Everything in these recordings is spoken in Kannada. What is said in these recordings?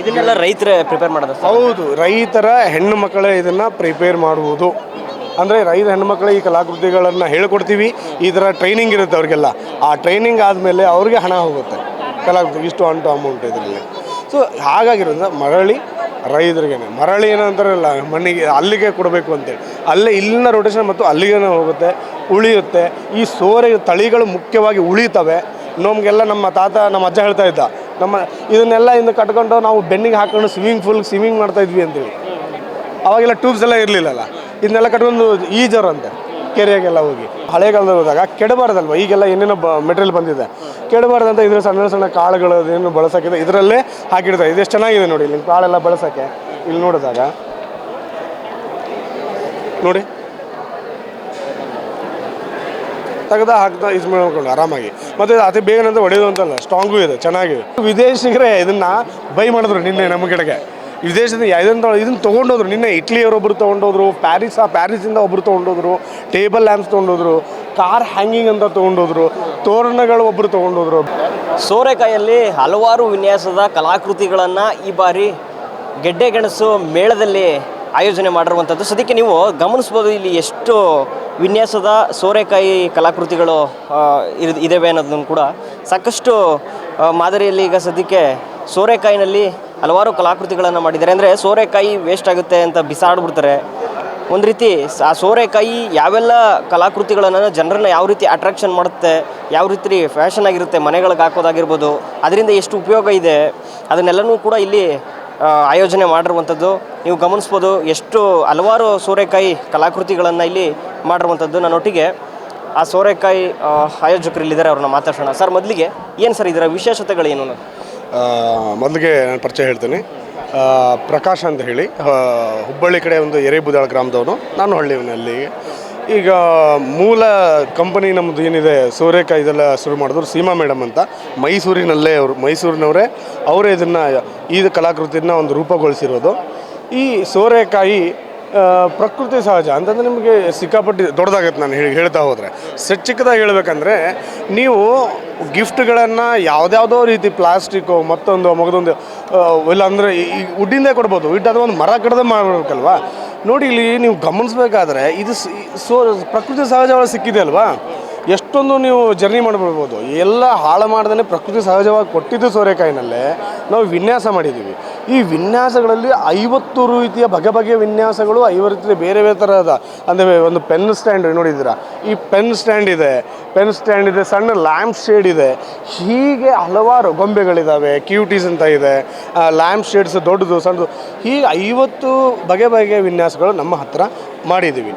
ಇದನ್ನೆಲ್ಲ ರೈತರ ಪ್ರಿಪೇರ್ ಮಾಡೋದು ಹೌದು, ರೈತರ ಹೆಣ್ಣು ಮಕ್ಕಳೇ ಇದನ್ನು ಪ್ರಿಪೇರ್ ಮಾಡುವುದು. ಅಂದರೆ ರೈತ ಹೆಣ್ಮಕ್ಳು ಈ ಕಲಾಕೃತಿಗಳನ್ನು ಹೇಳ್ಕೊಡ್ತೀವಿ, ಈ ಥರ ಟ್ರೈನಿಂಗ್ ಇರುತ್ತೆ ಅವ್ರಿಗೆಲ್ಲ. ಆ ಟ್ರೈನಿಂಗ್ ಆದಮೇಲೆ ಅವ್ರಿಗೆ ಹಣ ಹೋಗುತ್ತೆ. ಕಲಾಕೃತಿ, ಇಷ್ಟು ಅಂಟು ಅಮೌಂಟ್ ಇದರಲ್ಲಿ. ಸೊ ಹಾಗಾಗಿರೋದ್ರಿಂದ ಮರಳಿ ರೈತರಿಗೇನೆ. ಮರಳಿ ಏನಂತಾರಲ್ಲ, ಮಣ್ಣಿಗೆ ಅಲ್ಲಿಗೆ ಕೊಡಬೇಕು ಅಂತೇಳಿ. ಅಲ್ಲೇ ಇಲ್ಲಿನ ರೊಟೇಷನ್ ಮತ್ತು ಅಲ್ಲಿಗೆ ಹೋಗುತ್ತೆ, ಉಳಿಯುತ್ತೆ. ಈ ಸೋರೆ, ತಳಿಗಳು ಮುಖ್ಯವಾಗಿ ಉಳಿತವೆ. ನಮಗೆಲ್ಲ ನಮ್ಮ ತಾತ, ನಮ್ಮ ಅಜ್ಜ ಹೇಳ್ತಾ ಇದ್ದ ನಮ್ಮ ಇದನ್ನೆಲ್ಲ ಇನ್ನು ಕಟ್ಕೊಂಡು ನಾವು ಬೆನ್ನಿಗೆ ಹಾಕೊಂಡು ಸ್ವಿಮ್ಮಿಂಗ್ ಫೂಲ್ ಸ್ವಿಮ್ಮಿಂಗ್ ಮಾಡ್ತಾ ಇದ್ವಿ ಅಂತೇಳಿ. ಅವಾಗೆಲ್ಲ ಟ್ಯೂಬ್ಸ್ ಎಲ್ಲ ಇರಲಿಲ್ಲಲ್ಲ, ಇದನ್ನೆಲ್ಲ ಕಟ್ಕೊಂಡು ಈಜರಂತೆ ಕೆರೆಯಾಗೆಲ್ಲ ಹೋಗಿ. ಹಳೆಗಾಲದಲ್ಲಿ ಹೋದಾಗ ಕೆಡಬಾರ್ದಲ್ವ, ಈಗೆಲ್ಲ ಏನೇನೋ ಬ ಮೆಟೀರಿಯಲ್ ಬಂದಿದೆ. ಕೆಡಬಾರ್ದಂತ ಇದ್ರ ಸಣ್ಣ ಸಣ್ಣ ಕಾಳುಗಳು ಅದೇನು ಬಳಸೋಕ್ಕಿದೆ ಇದರಲ್ಲೇ ಹಾಕಿಡ್ತಾರೆ ಇದೆಷ್ಟು ಚೆನ್ನಾಗಿದೆ ನೋಡಿ, ಇಲ್ಲಿ ಕಾಳೆಲ್ಲ ಬಳಸೋಕ್ಕೆ ಇಲ್ಲಿ ನೋಡಿದಾಗ, ನೋಡಿ. ತೆಗೆದ ಹಾಕ್ತಾ ಇದು ಮಾಡ್ಕೊಂಡು ಆರಾಮಾಗಿ. ಮತ್ತು ಅತಿ ಬೇಗನೆ ಹೊಡೆಯೋದು ಅಂತಲ್ಲ ಸ್ಟ್ರಾಂಗು ಇದೆ, ಚೆನ್ನಾಗಿದೆ. ವಿದೇಶಿಗರೇ ಇದನ್ನ ಬೈ ಮಾಡಿದ್ರು ನಿನ್ನೆ ನಮ್ಮ ಕಡೆಗೆ. ವಿದೇಶದಿಂದ ಇದನ್ನ ಇದನ್ನ ತೊಗೊಂಡೋದ್ರು ನಿನ್ನೆ ಇಟ್ಲಿಯವರೊಬ್ಬರು ತೊಗೊಂಡೋದ್ರು ಪ್ಯಾರಿಸ್ ಆ ಪ್ಯಾರಿಸಿಂದ ಒಬ್ಬರು ತೊಗೊಂಡೋದ್ರು ಟೇಬಲ್ ಲ್ಯಾಂಪ್ಸ್ ತೊಗೊಂಡೋದ್ರು ಕಾರ್ ಹ್ಯಾಂಗಿಂಗ್ ಅಂತ ತೊಗೊಂಡೋದ್ರು, ತೋರಣಗಳು ಒಬ್ಬರು ತೊಗೊಂಡೋದ್ರು. ಸೋರೆಕಾಯಲ್ಲಿ ಹಲವಾರು ವಿನ್ಯಾಸದ ಕಲಾಕೃತಿಗಳನ್ನು ಈ ಬಾರಿ ಗೆಡ್ಡೆ ಗೆಣಸು ಮೇಳದಲ್ಲಿ ಆಯೋಜನೆ ಮಾಡಿರುವಂಥದ್ದು. ಸದ್ಯಕ್ಕೆ ನೀವು ಗಮನಿಸ್ಬೋದು ಇಲ್ಲಿ ಎಷ್ಟು ವಿನ್ಯಾಸದ ಸೋರೆಕಾಯಿ ಕಲಾಕೃತಿಗಳು ಇದಾವೆ ಅನ್ನೋದನ್ನು ಕೂಡ. ಸಾಕಷ್ಟು ಮಾದರಿಯಲ್ಲಿ ಈಗ ಸದ್ಯಕ್ಕೆ ಸೋರೆಕಾಯಿನಲ್ಲಿ ಹಲವಾರು ಕಲಾಕೃತಿಗಳನ್ನು ಮಾಡಿದ್ದಾರೆ. ಅಂದರೆ ಸೋರೆಕಾಯಿ ವೇಸ್ಟ್ ಆಗುತ್ತೆ ಅಂತ ಬಿಸಾಡ್ಬಿಡ್ತಾರೆ. ಒಂದು ರೀತಿ ಆ ಸೋರೆಕಾಯಿ ಯಾವೆಲ್ಲ ಕಲಾಕೃತಿಗಳನ್ನು ಜನರನ್ನ ಯಾವ ರೀತಿ ಅಟ್ರಾಕ್ಷನ್ ಮಾಡುತ್ತೆ, ಯಾವ ರೀತಿ ಫ್ಯಾಷನ್ ಆಗಿರುತ್ತೆ, ಮನೆಗಳಿಗೆ ಹಾಕೋದಾಗಿರ್ಬೋದು, ಅದರಿಂದ ಎಷ್ಟು ಉಪಯೋಗ ಇದೆ, ಅದನ್ನೆಲ್ಲನೂ ಕೂಡ ಇಲ್ಲಿ ಆಯೋಜನೆ ಮಾಡಿರುವಂಥದ್ದು. ನೀವು ಗಮನಿಸ್ಬೋದು ಎಷ್ಟು ಹಲವಾರು ಸೋರೆಕಾಯಿ ಕಲಾಕೃತಿಗಳನ್ನು ಇಲ್ಲಿ ಮಾಡಿರುವಂಥದ್ದು ನನ್ನೊಟ್ಟಿಗೆ. ಆ ಸೋರೆಕಾಯಿ ಆಯೋಜಕರು ಇಲ್ಲಿದ್ದಾರೆ ಅವ್ರನ್ನ ಮಾತಾಡ್ಸೋಣ. ಸರ್, ಮೊದಲಿಗೆ ಏನು ಸರ್ ಇದರ ವಿಶೇಷತೆಗಳೇನು? ಮೊದಲಿಗೆ ನಾನು ಪರಿಚಯ ಹೇಳ್ತೀನಿ. ಪ್ರಕಾಶ್ ಅಂತ ಹೇಳಿ. ಹುಬ್ಬಳ್ಳಿ ಕಡೆ ಒಂದು ಎರೆಬುದಾಳ ಗ್ರಾಮದವನು. ನಾನು ಹಳ್ಳಿಯವನಲ್ಲಿ ಈಗ ಮೂಲ ಕಂಪನಿ ನಮ್ಮದು ಏನಿದೆ ಸೂರ್ಯಕಾಯಿ ಇದೆಲ್ಲ ಶುರು ಮಾಡಿದ್ರು ಸೀಮಾ ಮೇಡಮ್ ಅಂತ. ಮೈಸೂರಿನಲ್ಲೇ ಅವರು, ಮೈಸೂರಿನವರೇ. ಅವರೇ ಇದನ್ನು ಈ ಕಲಾಕೃತಿನ ಒಂದು ರೂಪಗೊಳಿಸಿರೋದು. ಈ ಸೋರೆಕಾಯಿ ಪ್ರಕೃತಿ ಸಹಜ ಅಂತಂದರೆ ನಿಮಗೆ ಸಿಕ್ಕಾಪಟ್ಟಿ ದೊಡ್ಡದಾಗತ್ತೆ ನಾನು ಹೇಳಿ, ಹೇಳ್ತಾ ಹೋದರೆ. ಸೆಟ್ ಹೇಳ್ಬೇಕಂದ್ರೆ, ನೀವು ಗಿಫ್ಟ್ಗಳನ್ನು ಯಾವುದ್ಯಾವುದೋ ರೀತಿ ಪ್ಲಾಸ್ಟಿಕ್ಕು ಮತ್ತೊಂದು ಮಗದೊಂದು ಇಲ್ಲ ಅಂದರೆ ಈ ಉಡ್ಡಿಂದೇ ಕೊಡ್ಬೋದು. ಇಟ್ಟು ಒಂದು ಮರ ಕಡ್ದೆ ಮಾಡಬೇಕಲ್ವಾ ನೋಡಿ ಇಲ್ಲಿ ನೀವು ಗಮನಿಸ್ಬೇಕಾದ್ರೆ ಇದು ಸ್- ಪ್ರಕೃತಿ ಸಹಜವಾಗಿ ಸಿಕ್ಕಿದೆ ಅಲ್ವಾ? ಎಷ್ಟೊಂದು ನೀವು ಜರ್ನಿ ಮಾಡಿಬಿಡ್ಬೋದು. ಎಲ್ಲ ಹಾಳು ಮಾಡ್ದೇ ಪ್ರಕೃತಿ ಸಹಜವಾಗಿ ಕೊಟ್ಟಿದ್ದು ಸೋರೆಕಾಯಿನಲ್ಲೇ ನಾವು ವಿನ್ಯಾಸ ಮಾಡಿದ್ದೀವಿ. ಈ ವಿನ್ಯಾಸಗಳಲ್ಲಿ ಐವತ್ತು ರೀತಿಯ ಬಗೆ ಬಗೆಯ ವಿನ್ಯಾಸಗಳು, ಐವತ್ತು ಬೇರೆ ಬೇರೆ ಥರದ ಅಂದರೆ ಒಂದು ಪೆನ್ ಸ್ಟ್ಯಾಂಡ್ ನೋಡಿದ್ದೀರಾ? ಈ ಪೆನ್ ಸ್ಟ್ಯಾಂಡ್ ಇದೆ, ಪೆನ್ ಸ್ಟ್ಯಾಂಡ್ ಇದೆ, ಸಣ್ಣ ಲ್ಯಾಂಪ್ ಶೇಡ್ ಇದೆ. ಹೀಗೆ ಹಲವಾರು ಗೊಂಬೆಗಳಿದ್ದಾವೆ ಕ್ಯೂಟೀಸ್ ಅಂತ ಇದೆ ಲ್ಯಾಂಪ್ ಶೇಡ್ಸ್ ದೊಡ್ಡದು, ಸಣ್ಣದು. ಹೀಗೆ ಐವತ್ತು ಬಗೆ ಬಗೆಯ ವಿನ್ಯಾಸಗಳು ನಮ್ಮ ಹತ್ರ ಮಾಡಿದ್ದೀವಿ.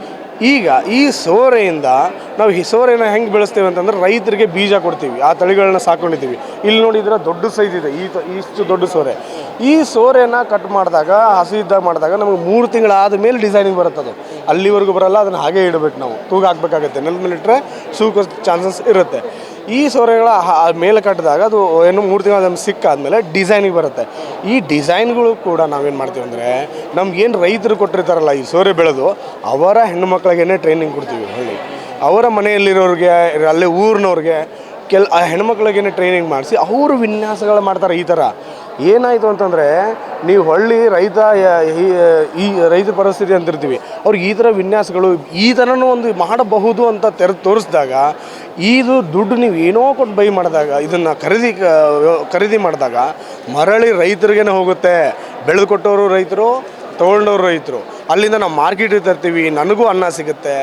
ಈಗ ಈ ಸೋರೆಯಿಂದ ನಾವು ಈ ಸೋರೆನ ಹೆಂಗೆ ಬೆಳೆಸ್ತೇವೆ ಅಂತಂದ್ರೆ ರೈತರಿಗೆ ಬೀಜ ಕೊಡ್ತೀವಿ, ಆ ತಳಿಗಳನ್ನ ಸಾಕೊಂಡಿದ್ದೀವಿ. ಇಲ್ಲಿ ನೋಡಿದ್ರೆ ದೊಡ್ಡ ಸೈಜ್ ಇದೆ, ಈ ಇಷ್ಟು ದೊಡ್ಡ ಸೋರೆ. ಈ ಸೋರೆನ ಕಟ್ ಮಾಡಿದಾಗ ಹಸಿ ಇದ್ದಾಗ ಮಾಡಿದಾಗ ನಮಗೆ ಮೂರು ತಿಂಗಳಾದ ಮೇಲೆ ಡಿಸೈನಿಂಗ್ ಬರುತ್ತೆ ಅದು ಅಲ್ಲಿವರೆಗೂ ಬರಲ್ಲ, ಅದನ್ನು ಹಾಗೆ ಇಡಬೇಕು ನಾವು. ತೂಗ ಹಾಕ್ಬೇಕಾಗತ್ತೆ ನೆಲದ ಮೇಲೆ ಇಟ್ಟರೆ ಚಾನ್ಸಸ್ ಇರುತ್ತೆ. ಈ ಸೊರೆಗಳ ಮೇಲೆ ಕಟ್ಟಿದಾಗ ಅದು ಏನು ಮೂರು ತಿಂಗಳು ನಮ್ಗೆ ಸಿಕ್ಕಾದ್ಮೇಲೆ ಡಿಸೈನಿಗೆ ಬರುತ್ತೆ. ಈ ಡಿಸೈನ್ಗಳು ಕೂಡ ನಾವೇನು ಮಾಡ್ತೀವಿ ಅಂದರೆ ನಮ್ಗೇನು ರೈತರು ಕೊಟ್ಟಿರ್ತಾರಲ್ಲ ಈ ಸೊರೆ ಬೆಳೆದು, ಅವರ ಹೆಣ್ಣು ಮಕ್ಕಳಿಗೇನೆ ಟ್ರೈನಿಂಗ್ ಕೊಡ್ತೀವಿ ಹಳ್ಳಿ. ಅವರ ಮನೆಯಲ್ಲಿರೋರಿಗೆ, ಅಲ್ಲೇ ಊರಿನವ್ರಿಗೆ, ಕೆಲ ಆ ಹೆಣ್ಮಕ್ಳಿಗೇನೆ ಟ್ರೈನಿಂಗ್ ಮಾಡಿಸಿ, ಅವರು ವಿನ್ಯಾಸಗಳು ಮಾಡ್ತಾರೆ ಈ ಥರ ಏನಾಯಿತು ಅಂತಂದರೆ, ನೀವು ಹಳ್ಳಿ ರೈತ, ಈ- ರೈತ ಪರಿಸ್ಥಿತಿ ಅಂತಿರ್ತೀವಿ. ಅವ್ರಿಗೆ ಈ ಥರ ವಿನ್ಯಾಸಗಳು, ಈ ಥರನೂ ಒಂದು ಮಾಡಬಹುದು ಅಂತ ತೆರೆ, ತೋರಿಸಿದಾಗ, ಇದು ದುಡ್ಡು ನೀವು ಏನೋ ಕೊಟ್ಟು ಬೈ ಮಾಡಿದಾಗ, ಇದನ್ನು ಖರೀದಿ ಖರೀದಿ ಮಾಡಿದಾಗ, ಮರಳಿ ರೈತರಿಗೇನೆ ಹೋಗುತ್ತೆ. ಬೆಳೆದು ಕೊಟ್ಟವರು ರೈತರು ತೊಗೊಂಡವ್ರು ರೈತರು. ಅಲ್ಲಿಂದ ನಾವು ಮಾರ್ಕೆಟಿಗೆ ತರ್ತೀವಿ, ನನಗೂ ಅನ್ನ ಸಿಗುತ್ತೆ.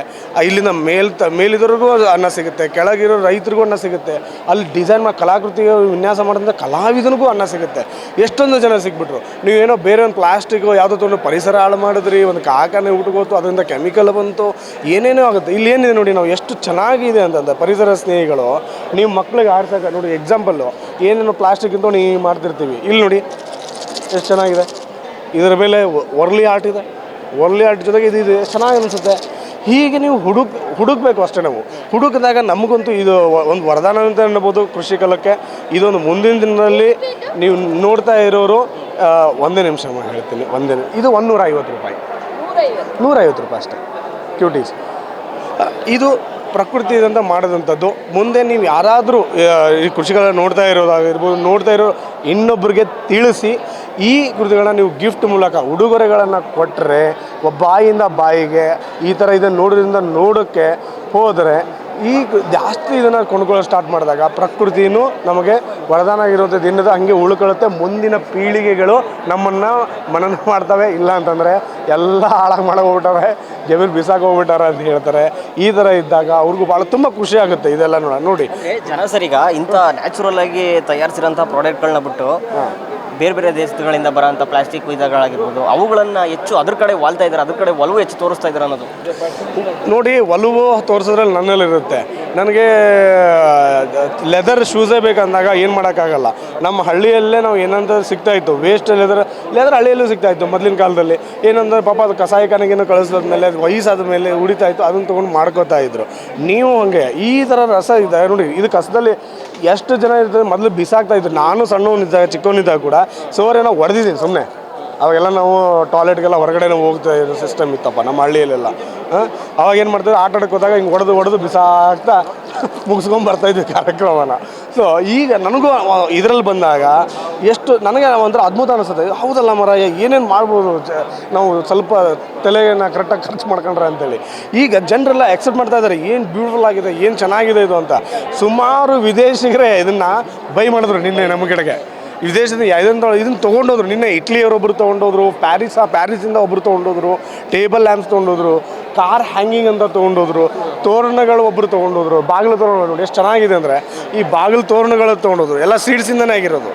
ಇಲ್ಲಿಂದ ಮೇಲ್ ತ, ಮೇಲಿದವ್ರಿಗೂ ಅನ್ನ ಸಿಗುತ್ತೆ, ಕೆಳಗಿರೋ ರೈತರಿಗೂ ಅನ್ನ ಸಿಗುತ್ತೆ. ಅಲ್ಲಿ ಡಿಸೈನ್ ಮಾಡಿ ಕಲಾಕೃತಿ ವಿನ್ಯಾಸ ಮಾಡೋದ್ರಿಂದ ಕಲಾವಿದನಿಗೂ ಅನ್ನ ಸಿಗುತ್ತೆ. ಎಷ್ಟೊಂದು ಜನ ಸಿಕ್ಬಿಟ್ರು. ನೀವೇನೋ ಬೇರೆ ಒಂದು ಪ್ಲಾಸ್ಟಿಕ್ಕು ಯಾವುದೋ ತೊಗೊಂಡು ಪರಿಸರ ಹಾಳು ಮಾಡಿದ್ರಿ, ಒಂದು ಕಾಕನೇ ಉಟ್ಕೋತು ಅದರಿಂದ ಕೆಮಿಕಲ್ ಬಂತು, ಏನೇನೋ ಆಗುತ್ತೆ. ಇಲ್ಲಿ ಏನಿದೆ ನೋಡಿ, ನಾವು ಎಷ್ಟು ಚೆನ್ನಾಗಿದೆ ಅಂತಂದ ಪರಿಸರ ಸ್ನೇಹಿಗಳು, ನೀವು ಮಕ್ಳಿಗೆ ಆಡ್ಸಕ, ನೋಡಿ ಎಕ್ಸಾಂಪಲ್ಲು ಏನೇನೋ ಪ್ಲಾಸ್ಟಿಕ್ ಅಂತ ನೀವು ಮಾಡ್ತಿರ್ತೀವಿ. ಇಲ್ಲಿ ನೋಡಿ, ಎಷ್ಟು ಚೆನ್ನಾಗಿದೆ. ಇದರ ಮೇಲೆ ವರ್ಲಿ ಆರ್ಟ್ ಇದೆ. ಒರ್ಲಿ ಆರ್ಟ್ ಜೊತೆಗೆ ಇದು ಇದು ಚೆನ್ನಾಗಿ ಅನಿಸುತ್ತೆ. ಹೀಗೆ ನೀವು ಹುಡುಕ್ ಹುಡುಕ್ಬೇಕು ಅಷ್ಟೇ ನಾವು. ಹುಡುಕಿದಾಗ ನಮಗಂತೂ ಇದು ಒಂದು ವರದಾನ ಅಂತ ಅನ್ಬೋದು ಕೃಷಿ ಕಲಕ್ಕೆ. ಇದೊಂದು ಮುಂದಿನ ದಿನದಲ್ಲಿ ನೀವು ನೋಡ್ತಾ ಇರೋರು ಒಂದೇ ನಿಮಿಷ ಹೇಳ್ತೀನಿ ಒಂದೇ ಇದು ನೂರ ಐವತ್ತು ರೂಪಾಯಿ. ನೂರೈವತ್ತು. ರೂಪಾಯಿ ಅಷ್ಟೇ. ಕ್ಯೂಟೀಸ್ ಇದು ಪ್ರಕೃತಿಯಿಂದ ಮಾಡಿದಂಥದ್ದು. ಮುಂದೆ ನೀವು ಯಾರಾದರೂ ಈ ಕೃಷಿಗಳನ್ನ ನೋಡ್ತಾ ಇರೋದಾಗಿರ್ಬೋದು, ನೋಡ್ತಾ ಇರೋ ಇನ್ನೊಬ್ಬರಿಗೆ ತಿಳಿಸಿ, ಈ ಕೃತಿಗಳನ್ನ ನೀವು ಗಿಫ್ಟ್ ಮೂಲಕ ಉಡುಗೊರೆಗಳನ್ನು ಕೊಟ್ಟರೆ ಬಾಯಿಂದ ಬಾಯಿಗೆ ಈ ಥರ ಇದನ್ನು ನೋಡೋದ್ರಿಂದ ನೋಡೋಕ್ಕೆ ಹೋದರೆ ಈ ಕ- ಜಾಸ್ತಿ ಇದನ್ನು ಕೊಂಡ್ಕೊಳ್ಳೋ ಸ್ಟಾರ್ಟ್ ಮಾಡಿದಾಗ ಪ್ರಕೃತಿನೂ ನಮಗೆ ವರದಾನ ಆಗಿರುವಂಥದ್ದು ದಿನದ ಹಂಗೆ ಉಳ್ಕೊಳ್ಳುತ್ತೆ. ಮುಂದಿನ ಪೀಳಿಗೆಗಳು ನಮ್ಮನ್ನು ಮನನ ಮಾಡ್ತವೆ ಇಲ್ಲ ಅಂತಂದರೆ ಎಲ್ಲ ಹಾಳಾಗಿ ಮಾಡೋಗ್ಬಿಟ್ಟವೆ ಜಮೀನು ಬಿಸಾಕ್ ಹೋಗ್ಬಿಟ್ಟಾರೆ ಅಂತ ಹೇಳ್ತಾರೆ. ಈ ಥರ ಇದ್ದಾಗ ಅವ್ರಿಗೂ ಭಾಳ ತುಂಬ ಖುಷಿ ಆಗುತ್ತೆ ಇದೆಲ್ಲ ನೋಡ ನೋಡಿ. ಜನ ಸರಿಗ ಇಂಥ ನ್ಯಾಚುರಲ್ ಆಗಿ ತಯಾರಿಸಿರೋಂಥ ಪ್ರಾಡಕ್ಟ್ಗಳನ್ನ ಬಿಟ್ಟು ಬೇರೆ ಬೇರೆ ದೇಶಗಳಿಂದ ಬರೋಂಥ ಪ್ಲಾಸ್ಟಿಕ್ ವಿಧಗಳಾಗಿರ್ಬೋದು, ಅವುಗಳನ್ನು ಹೆಚ್ಚು ಅದ್ರ ಕಡೆ ವಾಲ್ತಾ ಇದ್ದಾರೆ, ಅದ್ರ ಕಡೆ ಒಲವು ಹೆಚ್ಚು ತೋರಿಸ್ತಾ ಇದ್ದಾರೆ ಅನ್ನೋದು. ನೋಡಿ, ಒಲವು ತೋರಿಸೋದ್ರಲ್ಲಿ ನನ್ನಲ್ಲಿರುತ್ತೆ ನನಗೆ ಲೆದರ್ ಶೂಸೇ ಬೇಕಂದಾಗ ಏನು ಮಾಡೋಕ್ಕಾಗಲ್ಲ. ನಮ್ಮ ಹಳ್ಳಿಯಲ್ಲೇ ನಾವು ಏನಂತ ಸಿಗ್ತಾ ಇತ್ತು ವೇಸ್ಟ್ ಲೆದರ್ ಲೆದರ್ ಹಳ್ಳಿಯಲ್ಲೂ ಸಿಗ್ತಾ ಇತ್ತು ಮೊದಲಿನ ಕಾಲದಲ್ಲಿ. ಏನಂದ್ರೆ ಪಾಪ ಅದು ಕಸಾಯಿಖಾನೆಗೇನು ಕಳಿಸಿದ್ಮೇಲೆ, ಅದು ವಯಸ್ಸಾದ ಮೇಲೆ ಉಳಿತಾ ಇತ್ತು, ಅದನ್ನು ತೊಗೊಂಡು ಮಾಡ್ಕೋತಾ ಇದ್ರು. ನೀವು ಹಾಗೆ, ಈ ಥರ ರಸ ಇದೆ, ನೋಡಿ, ಇದು ಕಸದಲ್ಲಿ ಎಷ್ಟು ಜನ ಇರ್ತದೆ ಮೊದಲು ಬಿಸಾಕ್ತಾ ಇದ್ರು. ನಾನು ಸಣ್ಣವನಿದ್ದಾಗ, ಚಿಕ್ಕವನಿದ್ದಾಗ ಕೂಡ ಸೋರೇನೋ ಹೊಡೆದಿದ್ದೀನಿ ಸುಮ್ಮನೆ ಅವಾಗೆಲ್ಲ ನಾವು ಟಾಯ್ಲೆಟ್ಗೆಲ್ಲ ಹೊರಗಡೆನೇ ಹೋಗ್ತಾ ಇರೋ ಸಿಸ್ಟಮ್ ಇತ್ತಪ್ಪ, ನಮ್ಮ ಹಳ್ಳಿಯಲ್ಲೆಲ್ಲ. ಅವಾಗ ಏನು ಮಾಡ್ತಾರೆ ಆಟ ಆಡಕ್ಕೆ ಹೋದಾಗ ಹಿಂಗೆ ಹೊಡೆದು ಹೊಡೆದು ಬಿಸಾಕ್ತಾ ಮುಗಿಸ್ಕೊಂಡು ಬರ್ತಾಯಿದ್ವಿ ಕಾರ್ಯಕ್ರಮನ. ಸೊ ಈಗ ನನಗೂ ಇದರಲ್ಲಿ ಬಂದಾಗ ಎಷ್ಟು ನನಗೆ ಒಂಥರ ಅದ್ಭುತ ಅನಿಸುತ್ತೆ. ಹೌದಲ್ಲ ಮರ ಏನೇನು ಮಾಡ್ಬೋದು? ನಾವು ಸ್ವಲ್ಪ ತಲೆಯನ್ನು ಕರೆಕ್ಟಾಗಿ ಖರ್ಚು ಮಾಡ್ಕೊಂಡ್ರೆ ಅಂತೇಳಿ. ಈಗ ಜನರೆಲ್ಲ ಎಕ್ಸೆಪ್ಟ್ ಮಾಡ್ತಾ ಇದ್ದಾರೆ ಏನು ಬ್ಯೂಟಿಫುಲ್ ಆಗಿದೆ, ಏನು ಚೆನ್ನಾಗಿದೆ ಇದು ಅಂತ. ಸುಮಾರು ವಿದೇಶಿಗರೇ ಇದನ್ನು ಬೈ ಮಾಡಿದ್ರು ನಿನ್ನೆ ನಮ್ಮ ಕಡೆಗೆ. ವಿದೇಶದಿಂದ ಇದನ್ನು ಇದನ್ನು ತೊಗೊಂಡೋದ್ರು. ನಿನ್ನೆ ಇಟ್ಲಿಯವರೊಬ್ಬರು ತೊಗೊಂಡೋದ್ರು ಪ್ಯಾರಿಸ್ ಆ ಪ್ಯಾರಿಸಿಂದ ಒಬ್ಬರು ತೊಗೊಂಡೋದ್ರು ಟೇಬಲ್ ಲ್ಯಾಂಪ್ಸ್ ತೊಗೊಂಡೋದ್ರು ಕಾರ್ ಹ್ಯಾಂಗಿಂಗ್ ಅಂತ ತೊಗೊಂಡೋದ್ರು, ತೋರಣಗಳು ಒಬ್ಬರು ತೊಗೊಂಡೋದ್ರು, ಬಾಗಿಲು ತೋರಣ ನೋಡಿ ಎಷ್ಟು ಚೆನ್ನಾಗಿದೆ ಅಂದರೆ ಈ ಬಾಗಿಲು ತೋರಣಗಳು ತೊಗೊಂಡೋದ್ರು. ಎಲ್ಲ ಸೀಡ್ಸಿಂದನೇ ಆಗಿರೋದು.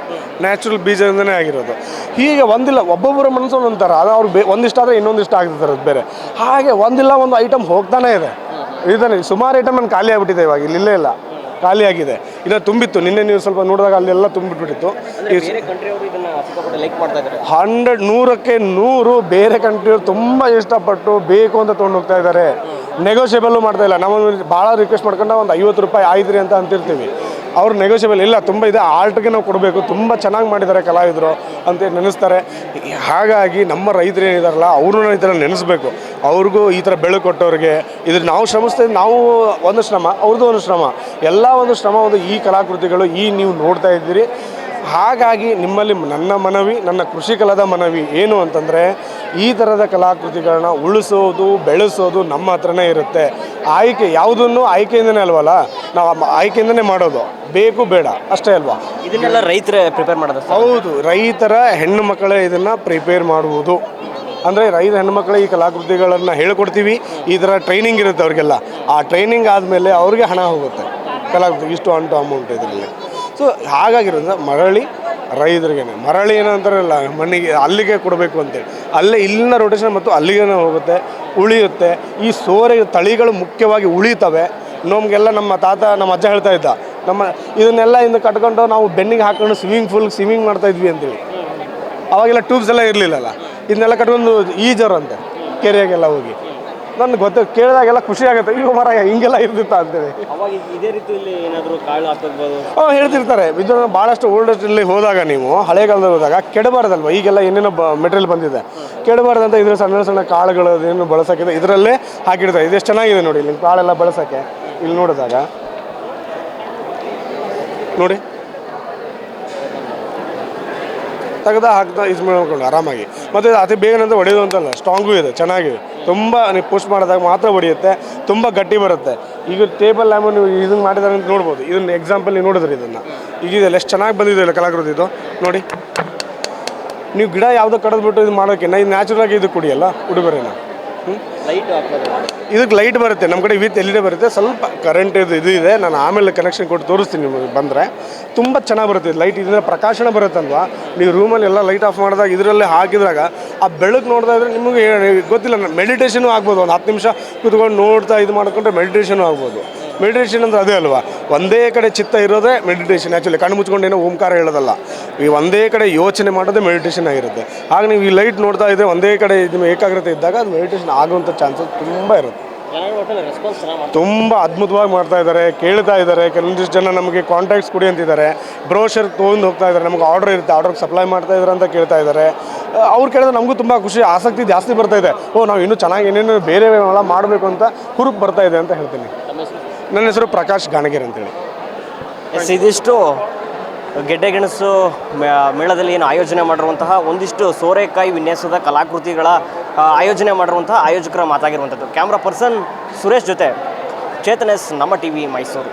ನ್ಯಾಚುರಲ್ ಬೀಜದಿಂದನೇ ಆಗಿರೋದು. ಹೀಗೆ ಒಂದಿಲ್ಲ ಒಬ್ಬೊಬ್ಬರ ಮನಸ್ಸು ಒಂಥರ. ಅದು ಅವ್ರು ಬೇ ಒಂದಿಷ್ಟ ಆದರೆ ಇನ್ನೊಂದಿಷ್ಟು ಆಗ್ತಿರ್ತಾರೆ ಅದು ಬೇರೆ. ಹಾಗೆ ಒಂದಿಲ್ಲ, ಒಂದು ಐಟಮ್ ಹೋಗ್ತಾನೇ ಇದೆ. ಇದನ್ನು ಸುಮಾರು ಐಟಮ್ ನಾನು ಖಾಲಿ ಆಗಿಬಿಟ್ಟಿದೆ ಇವಾಗ ಇಲ್ಲೇ ಇಲ್ಲ. ಖಾಲಿಯಾಗಿದೆ. ಇದು ತುಂಬಿತ್ತು. ನಿನ್ನೆ ನೀವು ಸ್ವಲ್ಪ ನೋಡಿದಾಗ ಅಲ್ಲೆಲ್ಲ ಇದ್ದಾರೆ. ಹಂಡ್ರೆಡ್ ನೂರಕ್ಕೆ ನೂರು ಬೇರೆ ಕಂಟ್ರಿಯವ್ರು ತುಂಬ ಇಷ್ಟಪಟ್ಟು ಬೇಕು ಅಂತ ತೊಗೊಂಡು ಹೋಗ್ತಾ ಇದ್ದಾರೆ. ನೆಗೋಷಿಯಬಲ್ಲು ಮಾಡ್ತಾ ಇಲ್ಲ. ನಾವು ಭಾಳ ರಿಕ್ವೆಸ್ಟ್ ಮಾಡ್ಕೊಂಡು ಒಂದು ಐವತ್ತು ರೂಪಾಯಿ ಆಯ್ತು ಅಂತ ಅಂತಿರ್ತೀವಿ. ಅವ್ರು ನೆಗೋಷಿಯಬಲ್ ಇಲ್ಲ, ತುಂಬ ಇದೆ ಆರ್ಟ್ಗೆ ನಾವು ಕೊಡಬೇಕು, ತುಂಬ ಚೆನ್ನಾಗಿ ಮಾಡಿದ್ದಾರೆ ಕಲಾವಿದರು ಅಂತ ನೆನೆಸ್ತಾರೆ. ಹಾಗಾಗಿ ನಮ್ಮ ರೈತರು ಏನಿದಾರಲ್ಲ ಅವ್ರನ್ನ ಈ ಥರ ನೆನೆಸ್ಬೇಕು. ಅವ್ರಿಗೂ ಈ ಥರ ಬೆಳೆ ಕೊಟ್ಟವ್ರಿಗೆ, ಇದ್ರ ನಾವು ಶ್ರಮಿಸ್ತೇವೆ ನಾವು ಒಂದು ಶ್ರಮ ಅವ್ರದ್ದು ಒಂದು ಶ್ರಮ. ಎಲ್ಲ ಒಂದು ಶ್ರಮ, ಒಂದು ಈ ಕಲಾಕೃತಿಗಳು, ಈ ನೀವು ನೋಡ್ತಾ ಇದ್ದೀರಿ. ಹಾಗಾಗಿ ನಿಮ್ಮಲ್ಲಿ ನನ್ನ ಮನವಿ, ನನ್ನ ಕೃಷಿಕಲದ ಮನವಿ ಏನು ಅಂತಂದರೆ, ಈ ಥರದ ಕಲಾಕೃತಿಗಳನ್ನ ಉಳಿಸೋದು, ಬೆಳೆಸೋದು ನಮ್ಮ ಹತ್ರನೇ ಇರುತ್ತೆ. ಆಯ್ಕೆ ಯಾವುದನ್ನು, ಆಯ್ಕೆಯಿಂದನೇ ಅಲ್ವಲ್ಲ, ನಾವು ಆಯ್ಕೆಯಿಂದನೇ ಮಾಡೋದು. ಬೇಕು ಬೇಡ ಅಷ್ಟೇ ಅಲ್ವಾ? ಇದನ್ನೆಲ್ಲ ರೈತರೇ ಪ್ರಿಪೇರ್ ಮಾಡೋದು ಹೌದು ರೈತರ ಹೆಣ್ಣು ಮಕ್ಕಳೇ ಇದನ್ನು ಪ್ರಿಪೇರ್ ಮಾಡುವುದು. ಅಂದರೆ ರೈತ ಹೆಣ್ಮಕ್ಳು ಈ ಕಲಾಕೃತಿಗಳನ್ನು ಹೇಳ್ಕೊಡ್ತೀವಿ ಈ ಥರ ಟ್ರೈನಿಂಗ್ ಇರುತ್ತೆ ಅವ್ರಿಗೆಲ್ಲ. ಆ ಟ್ರೈನಿಂಗ್ ಆದಮೇಲೆ ಅವ್ರಿಗೆ ಹಣ ಹೋಗುತ್ತೆ. ಕಲಾಕೃತಿ ಇಷ್ಟು ಅಂಟು ಅಮೌಂಟ್ ಇದರಲ್ಲಿ. ಸೊ ಹಾಗಾಗಿರೋದ್ರಿಂದ ಮರಳಿ ರೈತರಿಗೇನೆ. ಮರಳಿ ಏನಂತಾರಲ್ಲ ಮಣ್ಣಿಗೆ ಅಲ್ಲಿಗೆ ಕೊಡಬೇಕು ಅಂತೇಳಿ. ಅಲ್ಲೇ ಇಲ್ಲಿನ ರೊಟೇಷನ್ ಮತ್ತು ಅಲ್ಲಿಗೆ ಹೋಗುತ್ತೆ ಉಳಿಯುತ್ತೆ. ಈ ಸೋರೆ ತಳಿಗಳು ಮುಖ್ಯವಾಗಿ ಉಳಿತವೆ. ನಮಗೆಲ್ಲ ನಮ್ಮ ತಾತ ನಮ್ಮ ಅಜ್ಜ ಹೇಳ್ತಾ ಇದ್ದ ನಮ್ಮ ಇದನ್ನೆಲ್ಲ ಇಂದ ಕಟ್ಕೊಂಡು ನಾವು ಬೆನ್ನಿಗೆ ಹಾಕೊಂಡು ಸ್ವಿಮ್ಮಿಂಗ್ ಫೂಲ್ ಸ್ವಿಮ್ಮಿಂಗ್ ಮಾಡ್ತಾ ಇದ್ವಿ ಅಂತೇಳಿ ಅವಾಗೆಲ್ಲ ಟ್ಯೂಬ್ಸ್ ಎಲ್ಲ ಇರಲಿಲ್ಲಲ್ಲ? ಇದನ್ನೆಲ್ಲ ಕಟ್ಕೊಂಡು ಈಜೋರಂತೆ ಕೆರೆಯಾಗೆಲ್ಲ ಹೋಗಿ. ನನ್ಗೆ ಗೊತ್ತ ಕೇಳಿದಾಗೆಲ್ಲ ಖುಷಿ ಆಗುತ್ತೆ. ಈಗ ಮರ ಹಿಂಗೆಲ್ಲ ಇರ್ತಿತ್ತ? ಅಂತೇಳಿ ಇದೇ ರೀತಿಯಲ್ಲಿ ಏನಾದರೂ ಕಾಳು ಹಾಕೋದ್ಬೋದು ಅವ್ ಹೇಳ್ತಿರ್ತಾರೆ. ಇದು ಭಾಳಷ್ಟು ಓಲ್ಡ್ ಇಲ್ಲಿ ಹೋದಾಗ ನೀವು ಹಳೆ ಕಾಲದಲ್ಲಿ ಹೋದಾಗ ಕೆಡಬಾರ್ದಲ್ವ? ಈಗೆಲ್ಲ ಏನೇನೋ ಬ ಮೆಟೀರಿಯಲ್ ಬಂದಿದೆ. ಕೆಡಬಾರ್ದಂತ ಇದ್ರ ಸಣ್ಣ ಸಣ್ಣ ಕಾಳುಗಳು ಏನು ಬಳಸೋಕ್ಕಿದೆ ಇದರಲ್ಲೇ ಹಾಕಿರ್ತಾರೆ ಇದೆಷ್ಟು ಚೆನ್ನಾಗಿದೆ ನೋಡಿ ಇಲ್ಲಿ ಕಾಳೆಲ್ಲ ಬಳಸೋಕ್ಕೆ ಇಲ್ಲಿ ನೋಡಿದಾಗ. ನೋಡಿ. ತೆಗೆದ ಹಾಕ್ತಾ ಇದು ಮಾಡ್ಕೊಂಡು ಆರಾಮಾಗಿ. ಮತ್ತು ಅತಿ ಬೇಗನಂತ ಹೊಡೆಯೋದು ಅಂತಲ್ಲ ಸ್ಟ್ರಾಂಗು ಇದೆ, ಚೆನ್ನಾಗಿದೆ. ತುಂಬ ನೀವು ಪುಷ್ ಮಾಡಿದಾಗ ಮಾತ್ರ ಹೊಡೆಯುತ್ತೆ, ತುಂಬ ಗಟ್ಟಿ ಬರುತ್ತೆ. ಈಗ ಟೇಬಲ್ ಲ್ಯಾಮು ನೀವು ಇದನ್ನು ಮಾಡಿದಾರೆ ಅಂತ ನೋಡ್ಬೋದು. ಇದನ್ನ ಎಕ್ಸಾಂಪಲ್ ನೀವು ನೋಡಿದ್ರಿ ಇದನ್ನು. ಈಗ ಇದೆಲ್ಲ ಎಷ್ಟು ಚೆನ್ನಾಗಿ ಬಂದಿದೆ ಇಲ್ಲ ಕಲಾಕೃತಿ ಇದು. ನೋಡಿ. ನೀವು ಗಿಡ ಯಾವುದೋ ಕಡಿದ್ಬಿಟ್ಟು ಇದು ಮಾಡೋಕ್ಕೆ ಇದು ನ್ಯಾಚುರಲಾಗಿ ಇದು ಕುಡಿಯಲ್ಲ, ಉಡುಗೊರೆನ. ಇದಕ್ಕೆ ಲೈಟ್ ಬರುತ್ತೆ ನಮ್ಮ ಕಡೆ ವಿತ್ ಎಲ್ ಬರುತ್ತೆ, ಸ್ವಲ್ಪ ಕರೆಂಟ್ ಇದು ಇದು, ನಾನು ಆಮೇಲೆ ಕನೆಕ್ಷನ್ ಕೊಟ್ಟು ತೋರಿಸ್ತೀನಿ ನಿಮಗೆ ಬಂದರೆ. ತುಂಬ ಚೆನ್ನಾಗಿ ಬರುತ್ತೆ ಲೈಟ್ ಇದರಿಂದ ಪ್ರಕಾಶನ ಬರುತ್ತಲ್ವಾ? ನೀವು ರೂಮಲ್ಲಿ ಎಲ್ಲ ಲೈಟ್ ಆಫ್ ಮಾಡಿದಾಗ ಇದರಲ್ಲೇ ಹಾಕಿದಾಗ ಆ ಬೆಳಕು ನೋಡ್ತಾ ನಿಮಗೆ ಗೊತ್ತಿಲ್ಲ ಮೆಡಿಟೇಷನು ಆಗ್ಬೋದು, ಒಂದು ಹತ್ತು ನಿಮಿಷ ಕೂತ್ಕೊಂಡು ನೋಡ್ತಾ ಇದು ಮಾಡಿಕೊಂಡ್ರೆ ಮೆಡಿಟೇಷನು ಆಗ್ಬೋದು. ಮೆಡಿಟೇಷನ್ ಅಂದರೆ ಅದೇ ಅಲ್ವಾ? ಒಂದೇ ಕಡೆ ಚಿತ್ತ ಇರೋದೇ ಮೆಡಿಟೇಷನ್ ಆ್ಯಕ್ಚುಲಿ ಕಣ್ಣು ಮುಚ್ಕೊಂಡು ಏನೋ ಓಂಕಾರ ಹೇಳೋದಲ್ಲ. ಈ ಒಂದೇ ಕಡೆ ಯೋಚನೆ ಮಾಡೋದೇ ಮೆಡಿಟೇಷನ್ ಆಗಿರುತ್ತೆ. ಆಗ ನೀವು ಈ ಲೈಟ್ ನೋಡ್ತಾ ಇದ್ದರೆ ಒಂದೇ ಕಡೆ ನಿಮ್ಮ ಏಕಾಗ್ರತೆ ಇದ್ದಾಗ ಅದು ಮೆಡಿಟೇಷನ್ ಆಗುವಂಥ ಚಾನ್ಸಸ್ ತುಂಬ ಇರುತ್ತೆ. ತುಂಬ ಅದ್ಭುತವಾಗಿ ಮಾಡ್ತಾ ಇದ್ದಾರೆ, ಕೇಳ್ತಾ ಇದ್ದಾರೆ. ಕೆಲವೊಂದಿಷ್ಟು ಜನ ನಮಗೆ ಕಾಂಟ್ಯಾಕ್ಟ್ಸ್ ಕೊಡಿ ಅಂತಿದ್ದಾರೆ. ಬ್ರೋಷರ್ ತೊಗೊಂಡು ಹೋಗ್ತಾ ಇದ್ದಾರೆ. ನಮಗೆ ಆರ್ಡರ್ ಇರುತ್ತೆ. ಆರ್ಡರ್ಗೆ ಸಪ್ಲೈ ಮಾಡ್ತಾ ಇದ್ದಾರೆ ಅಂತ ಕೇಳ್ತಾ ಇದ್ದಾರೆ. ಅವ್ರು ಕೇಳಿದ್ರೆ ನಮಗೂ ತುಂಬ ಖುಷಿ, ಆಸಕ್ತಿ ಜಾಸ್ತಿ ಬರ್ತಾ ಇದೆ. ಓ, ನಾವು ಇನ್ನೂ ಚೆನ್ನಾಗಿ ಏನೇನು ಬೇರೆ ಮಾಡಬೇಕು ಅಂತ ಹುರುಪು ಬರ್ತಾ ಇದೆ ಅಂತ ಹೇಳ್ತೀನಿ. ನನ್ನ ಹೆಸರು ಪ್ರಕಾಶ್ ಗಾಣಗೇರ್ ಅಂತೇಳಿ. ಎಸ್, ಇದಿಷ್ಟು ಗೆಡ್ಡೆ ಗೆಣಸು ಮೇಳದಲ್ಲಿ ಏನು ಆಯೋಜನೆ ಮಾಡಿರುವಂತಹ ಒಂದಿಷ್ಟು ಸೋರೆಕಾಯಿ ವಿನ್ಯಾಸದ ಕಲಾಕೃತಿಗಳ ಆಯೋಜನೆ ಮಾಡಿರುವಂತಹ ಆಯೋಜಕರ ಮಾತಾಗಿರುವಂಥದ್ದು. ಕ್ಯಾಮ್ರಾ ಪರ್ಸನ್ ಸುರೇಶ್ ಜೊತೆ ಚೇತನ್ ನಮ್ಮ ಟಿ ವಿ ಮೈಸೂರು.